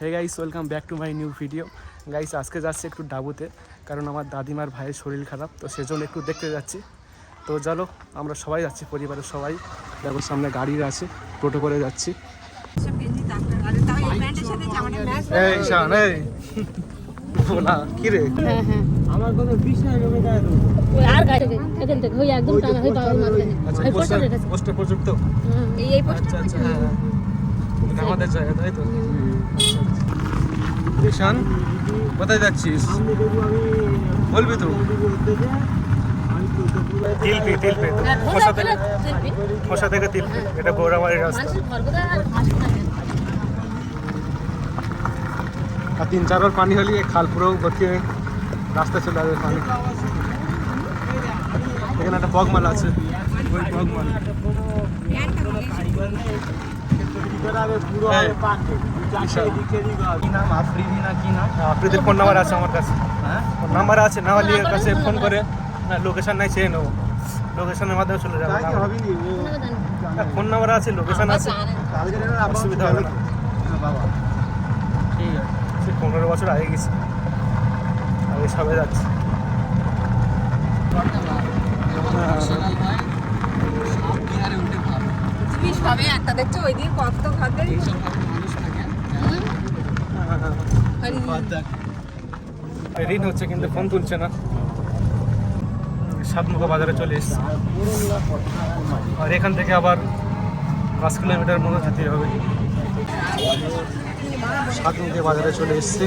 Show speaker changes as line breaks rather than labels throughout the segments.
Hey guys welcome back to my new video guys আজকে যাচ্ছি একটু ডাবুতে কারণ আমার দাদিমার ভাইয়ের শরীর খারাপ তো সেজন্য একটু দেখতে যাচ্ছি। তো চলো আমরা সবাই যাচ্ছি পরিবারের সবাই। দেখো সামনে গাড়ি আছে টোটো করে যাচ্ছি।
হ্যাঁ হ্যাঁ। হয়ে
হ্যাঁ আমাদের জায়গা তাই তো? ঈশান কোথায় যাচ্ছিস? বলবি তো। তিলপি তিলপি
হ্যাঁ,
খোসা থেকে খোসা থেকে তিলপি। এটা গৌরাবাড়ির রাস্তা।
আর
তিন চারবার পানি হলে খাল পুরো ভর্তি হয়ে রাস্তা চলে যাবে পানি। এখানে একটা বগমালা আছে। ওই বগমালা। ফোন নাম্বার আছে আমার কাছে। ফোন নাম্বার আছে না হলে কাছে ফোন করে। না লোকেশন নাই চেয়ে নেব। লোকেশনের মাধ্যমে চলে যাবে। ফোন নাম্বার আছে লোকেশন আছে। অসুবিধা হবে না। ঠিক আছে। সে পনেরো বছর আগে গেছি। আগে সবে যাচ্ছি।
সবে একটা দেখছ? ওই দিন কত খাবে
ঋণ হচ্ছে কিন্তু ফোন তুলছে না। সাতমুখা বাজারে চলে এসছে। আর এখান থেকে আবার পাঁচ কিলোমিটার মতো যেতে হবে। সাতমুখে বাজারে চলে এসছে।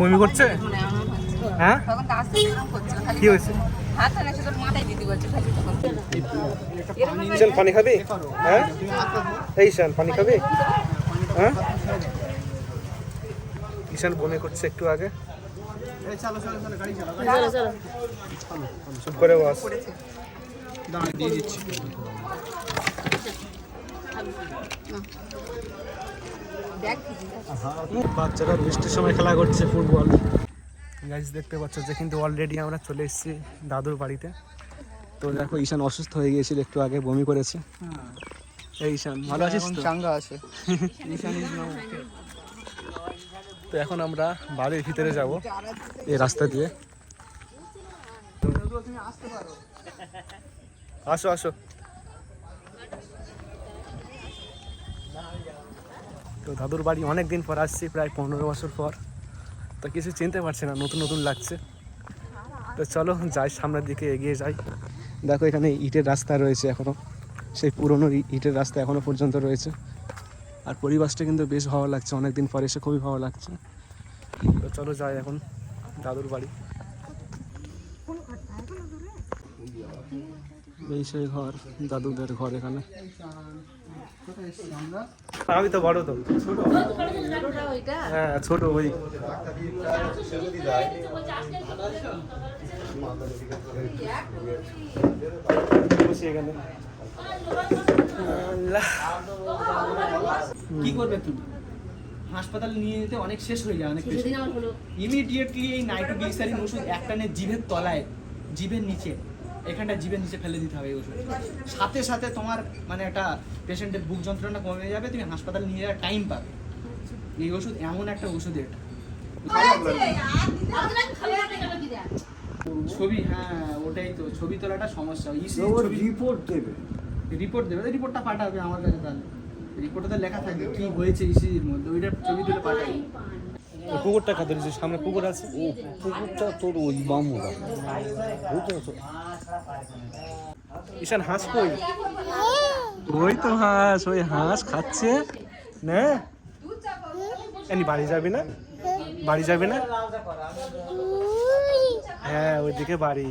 বমি করছে? হ্যাঁ।
করছিল
কি হয়েছে? ঈশান পানি খাবি? হ্যাঁ? ঈশান পানি খাবি? হ্যাঁ? ঈশান বমি করছে একটু আগে। চুপ করে বস।
ব্যাগ
বাচ্চারা বৃষ্টির সময় খেলা করছে ফুটবল। গাইজ দেখতে পাচ্ছ যে কিন্তু অলরেডি আমরা চলে এসেছি দাদুর বাড়িতে। তো দেখো ঈশান অসুস্থ হয়ে গিয়েছিল একটু আগে বমি করেছে। এই ঈশান ভালো আছিস তো?
চাঙ্গা আছে।
তো এখন আমরা বাড়ির ভিতরে যাব এই রাস্তা দিয়ে। আসো আসো। তো দাদুর বাড়ি অনেক দিন পর আসছি প্রায় পনেরো বছর পর। তো কিছু চিনতে পারছি না, নতুন নতুন লাগছে। তো চলো যাই, সামনের দিকে এগিয়ে যাই। দেখো এখানে ইটের রাস্তা রয়েছে এখনও। সেই পুরনো ইটের রাস্তা এখনও পর্যন্ত রয়েছে। আর পরিবেশটা কিন্তু বেশ ভালো লাগছে অনেক দিন পরে এসে খুবই ভালো লাগছে। তো চলো যাই এখন, দাদুর বাড়ি। এই সেই ঘর, দাদুদের ঘর এখানে। আমি তো বড় তো। হ্যাঁ ছোট ওই।
কি করবে তুমি? হাসপাতালে নিয়ে যেতে অনেক শেষ হয়ে যায় অনেক ইমিডিয়েটলি এই নাইট্রোগ্লিসারিন ওষুধ একটানে জিভের তলায় জিভের নিচে। এখানটা জিভের নিচে ফেলে দিতে হবে এই ওষুধ। সাথে সাথে তোমার মানে একটা পেশেন্টের বুক যন্ত্রণা কমে যাবে তুমি হাসপাতালে নিয়ে যাওয়ার টাইম পাবে। এই ওষুধ এমন একটা ওষুধ এটা। ছবি হ্যাঁ ওটাই তো। ছবি তোলাটা সমস্যা।
রিপোর্ট দেবে।
রিপোর্ট দেবে। রিপোর্টটা পাঠাবে আমার কাছে তাহলে। রিপোর্টে তো লেখা থাকবে কি হয়েছে ইসির মধ্যে। ওইটা ছবি তুলে পাঠাবে।
পুকুরটা কাদের যে সামনে পুকুর আছে।
ও পুকুরটা তোর ওই বামুরা। বুঝতে পারছ?
ঈশান হাঁস কই? ওই তো হাঁস ওই হাঁস খাচ্ছে। না। এনি বাড়ি যাবি না? বাড়ি যাবি না? হ্যাঁ ওইদিকে বাড়ি।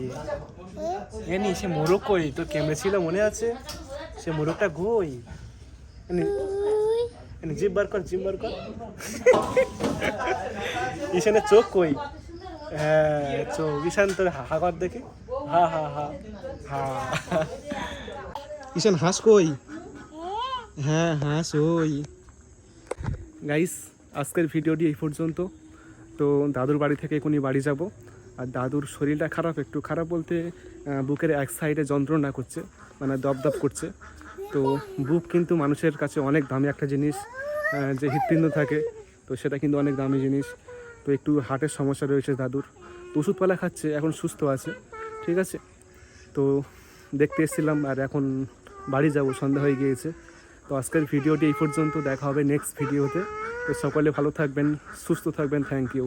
এনি সে মোরগ কই? তোর ক্যামেরা ছিল মনে আছে? সে মোরগটা কই? জিভ বার কর জিভ বার কর। ঈশানের চোখ কই? হ্যাঁ চোখ। ঈশান, তোর হা কর দেখি। হা হা হা হা। ঈশান, হাঁস কই? হ্যাঁ হাঁস ওই। গাইস, আজকের ভিডিওটি এই পর্যন্ত। তো দাদুর বাড়ি থেকে এখনই বাড়ি যাব। আর দাদুর শরীরটা খারাপ, একটু খারাপ বলতে বুকের এক সাইডে যন্ত্রণা করছে মানে দপদপ করছে। তো বুক কিন্তু মানুষের কাছে অনেক দামি একটা জিনিস যে হৃৎপিণ্ড থাকে, তো সেটা কিন্তু অনেক দামি জিনিস। তো একটু হার্টের সমস্যা রয়েছে দাদুর। তো ওষুধপালা খাচ্ছে, এখন সুস্থ আছে, ঠিক আছে? তো দেখতে এসেছিলাম আর এখন বাড়ি যাব, সন্ধ্যা হয়ে গিয়েছে। তো আজকের ভিডিওটি এই পর্যন্ত, দেখা হবে নেক্সট ভিডিওতে তো। সকলে ভালো থাকবেন, সুস্থ থাকবেন থ্যাংক ইউ